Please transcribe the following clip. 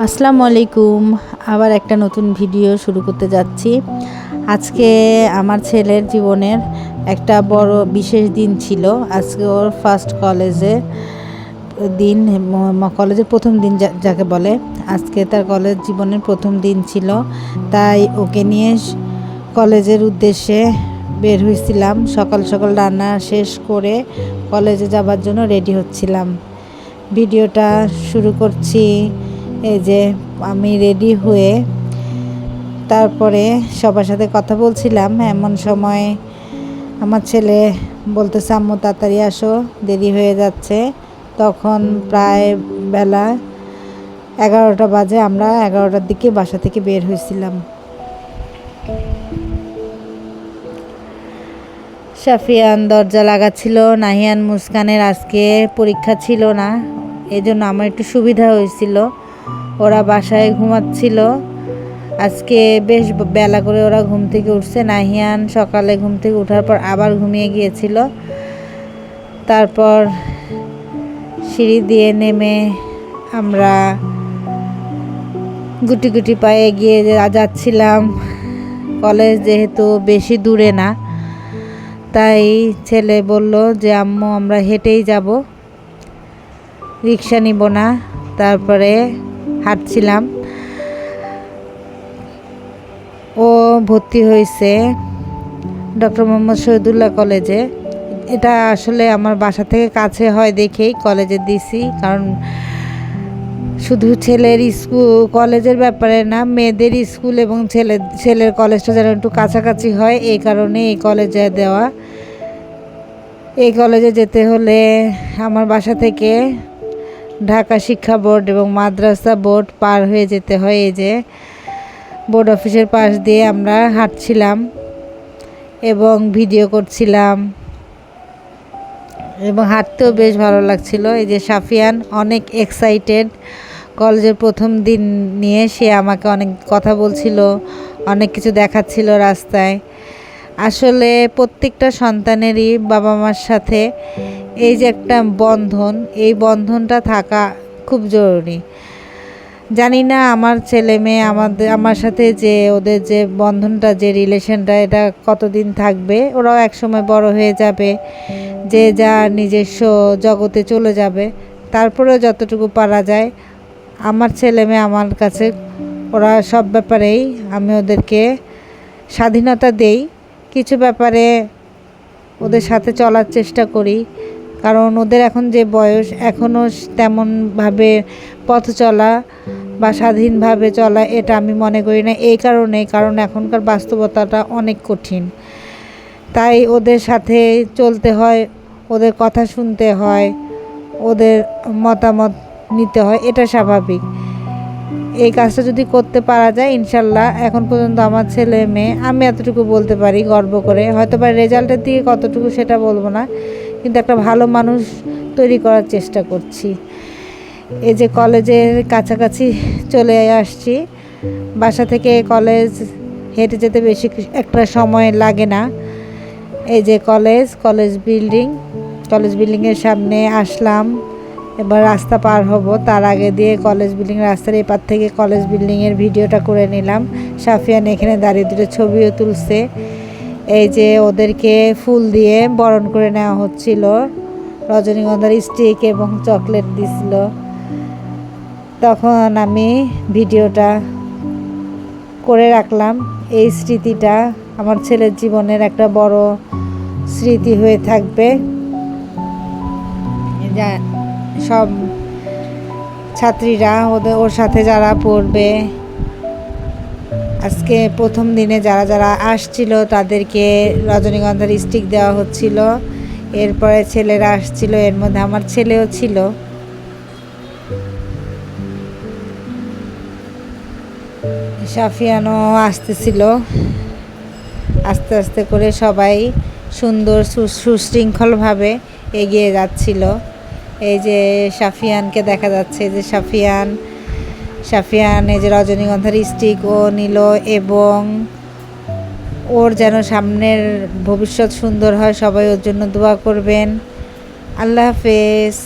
আসসালামু আলাইকুম আবার একটা নতুন ভিডিও শুরু করতে যাচ্ছি। আজকে আমার ছেলের জীবনের একটা বড় বিশেষ দিন ছিল। আজকে ওর ফার্স্ট কলেজে দিন কলেজের প্রথম দিন যাকে বলে। আজকে তার কলেজ জীবনের প্রথম দিন ছিল। তাই ওকে নিয়ে কলেজের উদ্দেশ্যে বের হয়েছিলাম। সকাল সকাল রান্না শেষ করে কলেজে যাবার জন্য রেডি হচ্ছিলাম। ভিডিওটা শুরু করছি। এই যে আমি রেডি হয়ে তারপরে সবার সাথে কথা বলছিলাম। এমন সময় আমার ছেলে বলতেছে, আম্মু, তাড়াতাড়ি আসো, দেরি হয়ে যাচ্ছে। তখন প্রায় বেলা এগারোটা বাজে, আমরা এগারোটার দিকে বাসা থেকে বের হয়েছিলাম। সাফিয়ান দরজা লাগাচ্ছিল, নাহিয়ান মুস্কানের আজকে পরীক্ষা ছিল না এই জন্য আমার একটু সুবিধা হয়েছিল। ওরা বাসায় ঘুমাচ্ছিল। আজকে বেশ বেলা করে ওরা ঘুম থেকে উঠছে। নাহিয়ান সকালে ঘুম থেকে ওঠার পর আবার ঘুমিয়ে গিয়েছিল। তারপর সিঁড়ি দিয়ে নেমে আমরা গুটি গুটি পায়ে গিয়ে যাচ্ছিলাম। কলেজ যেহেতু বেশি দূরে না, তাই ছেলে বলল যে, আম্মু, আমরা হেঁটেই যাব। রিক্সা নিব না। তারপরে হাঁটছিলাম। ও ভর্তি হয়েছে ডক্টর মোহাম্মদ শহীদুল্লাহ কলেজে। এটা আসলে আমার বাসা থেকে কাছে হয় দেখেই কলেজে দিছি, কারণ শুধু ছেলের স্কুল, কলেজের ব্যাপারে না, মেয়েদের স্কুল এবং ছেলে, ছেলের কলেজটা যেন একটু কাছাকাছি হয়, এই কারণে এই কলেজে দেওয়া। এই কলেজে যেতে হলে আমার বাসা থেকে ঢাকা শিক্ষা বোর্ড এবং মাদ্রাসা বোর্ড পার হয়ে যেতে হয় এই যে বোর্ড অফিসের পাশ দিয়ে আমরা হাঁটছিলাম এবং ভিডিও করছিলাম এবং হাঁটতেও বেশ ভালো লাগছিল। এই যে সাফিয়ান অনেক এক্সাইটেড কলেজের প্রথম দিন নিয়ে সে আমাকে অনেক কথা বলছিল, অনেক কিছু দেখাচ্ছিল রাস্তায়। আসলে প্রত্যেকটা সন্তানেরই বাবা মার সাথে এই যে একটা বন্ধন, এই বন্ধনটা থাকা খুব জরুরি। জানি না আমার ছেলে মেয়ে আমাদের, আমার সাথে যে ওদের যে বন্ধনটা, যে রিলেশনটা, এটা কতদিন থাকবে? ওরাও একসময় বড় হয়ে যাবে, যে যা নিজস্ব জগতে চলে যাবে, তারপরেও যতটুকু পারা যায়, আমার ছেলে মেয়ে আমার কাছে, ওরা সব ব্যাপারেই আমি ওদেরকে স্বাধীনতা দেই। কিছু ব্যাপারে ওদের সাথে চলার চেষ্টা করি। কারণ ওদের এখন যে বয়স এখনও তেমনভাবে পথ চলা বা স্বাধীনভাবে চলা এটা আমি মনে করি না। এই কারণে, কারণ এখনকার বাস্তবতাটা অনেক কঠিন। তাই ওদের সাথে চলতে হয়, ওদের কথা শুনতে হয়, ওদের মতামত নিতে হয়, এটা স্বাভাবিক। এই কাজটা যদি করতে পারা যায়, ইনশাল্লাহ এখন পর্যন্ত আমার ছেলে, মেয়ে, আমি এতটুকু বলতে পারি, গর্ব করে। হয়তো বা রেজাল্টের দিকে কতটুকু সেটা বলব না, কিন্তু একটা ভালো মানুষ তৈরি করার চেষ্টা করছি। এই যে কলেজের কাছাকাছি চলে আসছি। বাসা থেকে কলেজ হেঁটে যেতে বেশি একটা সময় লাগে না। এই যে কলেজ কলেজ বিল্ডিং, কলেজ বিল্ডিংয়ের সামনে আসলাম। এবার রাস্তা পার হব। তার আগে দিয়ে কলেজ বিল্ডিং রাস্তার এপার থেকে কলেজ বিল্ডিংয়ের ভিডিওটা করে নিলাম। সাফিয়ান এখানে দাঁড়িয়ে দুটো ছবিও তুলছে। এই যে ওদেরকে ফুল দিয়ে বরণ করে নেওয়া হচ্ছিল। রজনীগন্ধার স্টিক এবং চকলেট দিছিল। তখন আমি ভিডিওটা করে রাখলাম। এই স্মৃতিটা আমার ছেলের জীবনের একটা বড় স্মৃতি হয়ে থাকবে। সব ছাত্রীরা, ওদের, ওর সাথে যারা পড়বে, আজকে প্রথম দিনে যারা যারা আসছিল তাদেরকে রজনীগন্ধার স্টিক দেওয়া হচ্ছিল। এরপরে ছেলেরা আসছিল, এর মধ্যে আমার ছেলেও ছিল। সাফিয়ানও আসতেছিল। আস্তে আস্তে করে সবাই সুন্দর সুশৃঙ্খলভাবে এগিয়ে যাচ্ছিল। এই যে সাফিয়ানকে দেখা যাচ্ছে যে সাফিয়ান সাফিয়ান এই যে রজনীগন্ধার স্টিক ও নিল এবং ওর যেন সামনের ভবিষ্যৎ সুন্দর হয়, সবাই ওর জন্য দোয়া করবেন। আল্লাহ হাফেজ।